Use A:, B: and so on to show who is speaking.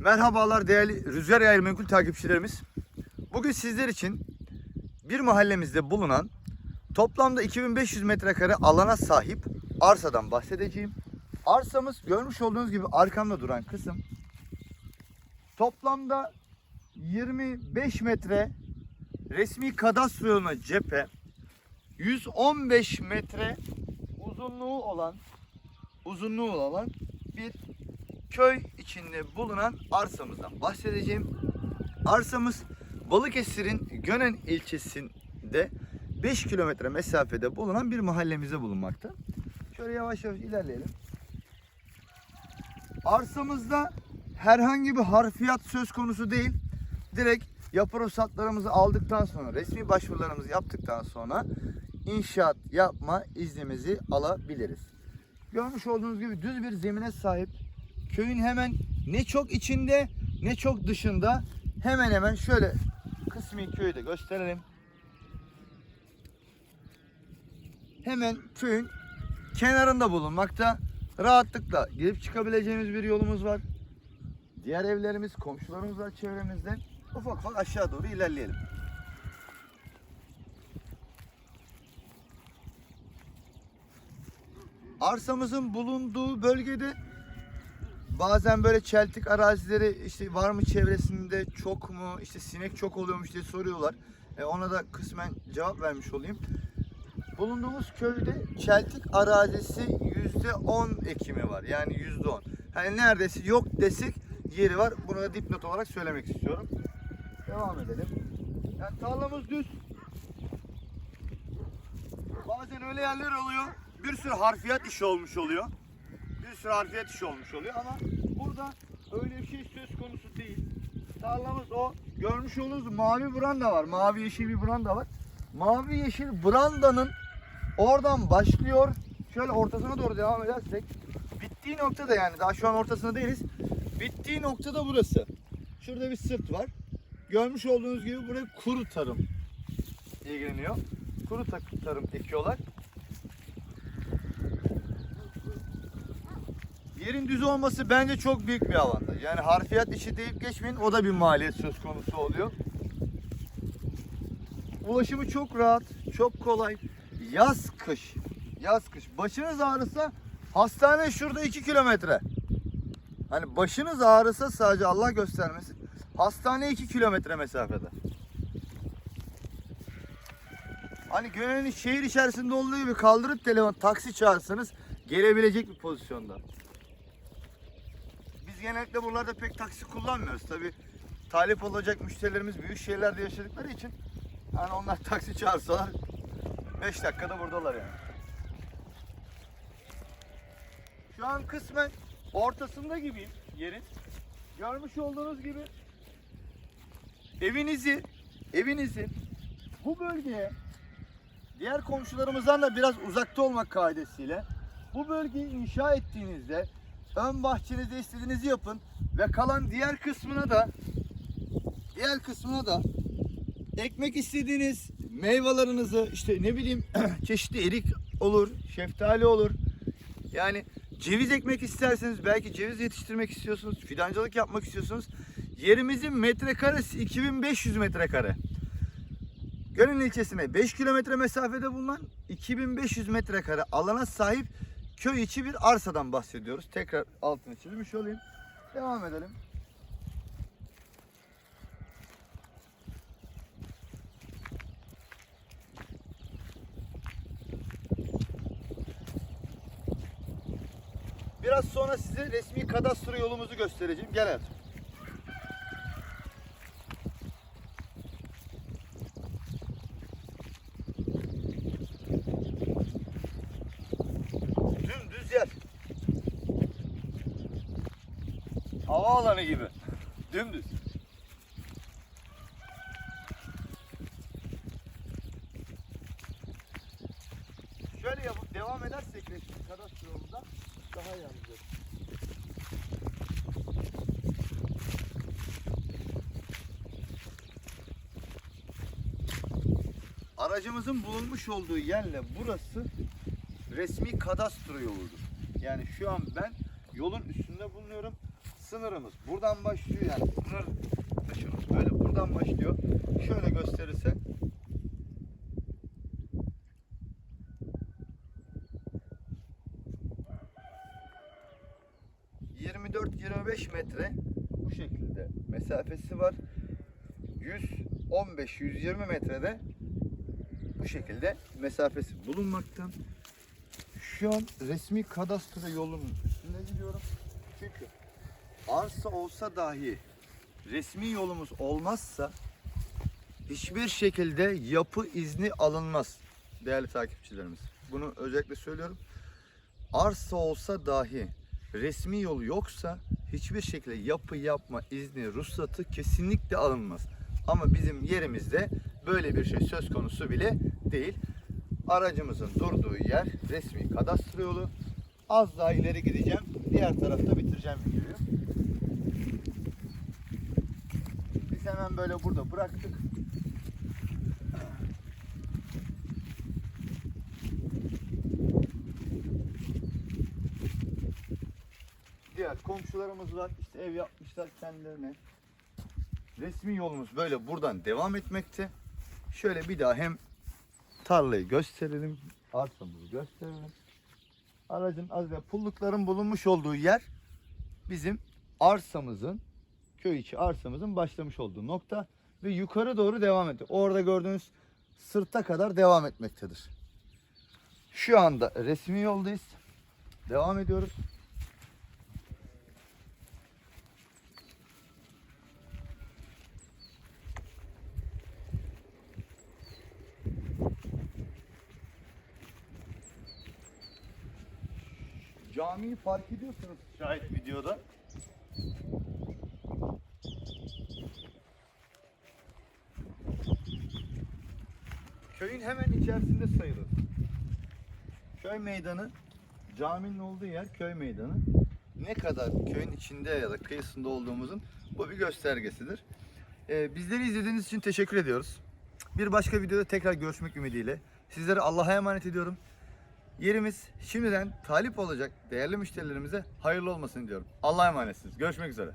A: Merhabalar değerli Rüzgar Gayrimenkul takipçilerimiz. Bugün sizler için bir mahallemizde bulunan toplamda 2500 metrekare alana sahip arsadan bahsedeceğim. Arsamız görmüş olduğunuz gibi arkamda duran kısım. Toplamda 25 metre resmi kadastro yoluna cephe, 115 metre uzunluğu olan uzunluğu olan bir köy içinde bulunan arsamızdan bahsedeceğim. Arsamız Balıkesir'in Gönen ilçesinde 5 kilometre mesafede bulunan bir mahallemizde bulunmakta. Şöyle yavaş yavaş ilerleyelim. Arsamızda herhangi bir harfiyat söz konusu değil. Direkt yapı ruhsatlarımızı aldıktan sonra, resmi başvurularımızı yaptıktan sonra inşaat yapma iznimizi alabiliriz. Görmüş olduğunuz gibi düz bir zemine sahip. Köyün hemen ne çok içinde ne çok dışında hemen hemen şöyle kısmi köyü de gösterelim. Hemen köyün kenarında bulunmakta. Rahatlıkla girip çıkabileceğimiz bir yolumuz var. Diğer evlerimiz, komşularımız var çevremizde. Ufak ufak aşağı doğru ilerleyelim. Arsamızın bulunduğu bölgede bazen böyle çeltik arazileri işte var mı çevresinde çok mu işte sinek çok oluyormuş diye soruyorlar. E, ona da kısmen cevap vermiş olayım. Bulunduğumuz köyde çeltik arazisi yüzde on ekimi var. Yani yüzde on. Hani neredeyse yok desek yeri var. Bunu da dipnot olarak söylemek istiyorum. Devam edelim. Yani tarlamız düz. Bazen öyle yerler oluyor. Bir sürü harfiyat işi olmuş oluyor. Bir sürü harfiyat işi olmuş oluyor ama burada öyle bir şey söz konusu değil. Tarlamız o. Görmüş olduğunuz mavi branda var. Mavi yeşil bir branda var. Mavi yeşil brandanın oradan başlıyor. Şöyle ortasına doğru devam edersek bittiği noktada yani daha şu an ortasında değiliz. Bittiği noktada burası. Şurada bir sırt var. Görmüş olduğunuz gibi buraya kuru tarım ilgileniyor. Kuru tarım ekiyorlar. Yerin düz olması bence çok büyük bir avantaj. Yani harfiyat işi deyip geçmeyin o da bir maliyet söz konusu oluyor. Ulaşımı çok rahat, çok kolay. Yaz kış, yaz kış. Başınız ağrısa hastane şurada 2 kilometre. Hani başınız ağrısa sadece Allah göstermesin. Hastane 2 kilometre mesafede. Hani Gönen'in şehir içerisinde olduğu gibi kaldırıp telefon taksi çağırsanız gelebilecek bir pozisyonda. Biz genellikle buralarda pek taksi kullanmıyoruz. Tabi talip olacak müşterilerimiz büyük şehirlerde yaşadıkları için yani onlar taksi çağırsalar 5 dakikada buradalar yani. Şu an kısmen ortasında gibiyim yerin. Görmüş olduğunuz gibi evinizi evinizin bu bölgeye diğer komşularımızdan da biraz uzakta olmak kaidesiyle bu bölgeyi inşa ettiğinizde ön bahçenizde istediğinizi yapın ve kalan diğer kısmına da diğer kısmına da ekmek istediğiniz meyvelerinizi işte ne bileyim çeşitli erik olur, şeftali olur. Yani ceviz ekmek isterseniz belki ceviz yetiştirmek istiyorsunuz, fidancılık yapmak istiyorsunuz. Yerimizin metrekaresi 2500 metrekare. Gönül ilçesine 5 kilometre mesafede bulunan 2500 metrekare alana sahip köy içi bir arsadan bahsediyoruz. Tekrar altını çizmiş olayım. Devam edelim. Biraz sonra size resmi kadastro yolumuzu göstereceğim. Gel hayatım. Dümdüz yer. Havaalanı gibi. Dümdüz. Şöyle yapıp devam edersek resmi kadastro yolunda daha iyi anlayacağız. Aracımızın bulunmuş olduğu yerle burası resmi kadastro yoludur. Yani şu an ben yolun üstünde bulunuyorum. Sınırımız buradan başlıyor yani sınır dışımız böyle buradan başlıyor. Şöyle gösterirse 24-25 metre bu şekilde mesafesi var. 115-120 metrede bu şekilde mesafesi bulunmakta. Şu an resmi kadastro yolunun üstünde gidiyorum. Çünkü arsa olsa dahi resmi yolumuz olmazsa hiçbir şekilde yapı izni alınmaz değerli takipçilerimiz. Bunu özellikle söylüyorum. Arsa olsa dahi resmi yolu yoksa hiçbir şekilde yapı yapma izni, ruhsatı kesinlikle alınmaz. Ama bizim yerimizde böyle bir şey söz konusu bile değil. Aracımızın durduğu yer resmi kadastro yolu. Az daha ileri gideceğim. Diğer tarafta bitireceğim videoyu. Biz hemen böyle burada bıraktık. Diğer komşularımız var. İşte ev yapmışlar kendilerine. Resmi yolumuz böyle buradan devam etmekte. Şöyle bir daha hem tarlayı gösterelim, arsamızı gösterelim. Aracın az ve pullukların bulunmuş olduğu yer bizim arsamızın, köy içi arsamızın başlamış olduğu nokta ve yukarı doğru devam ediyor. Orada gördüğünüz sırta kadar devam etmektedir. Şu anda resmi yoldayız. Devam ediyoruz. Camiyi fark ediyorsunuz şayet videoda. Köyün hemen içerisinde sayılır. Köy meydanı, caminin olduğu yer köy meydanı. Ne kadar köyün içinde ya da kıyısında olduğumuzun bu bir göstergesidir. Ee, bizleri izlediğiniz için teşekkür ediyoruz. Bir başka videoda tekrar görüşmek ümidiyle. Sizleri Allah'a emanet ediyorum. Yerimiz şimdiden talip olacak değerli müşterilerimize hayırlı olmasını diyorum. Allah'a emanetsiniz. Görüşmek üzere.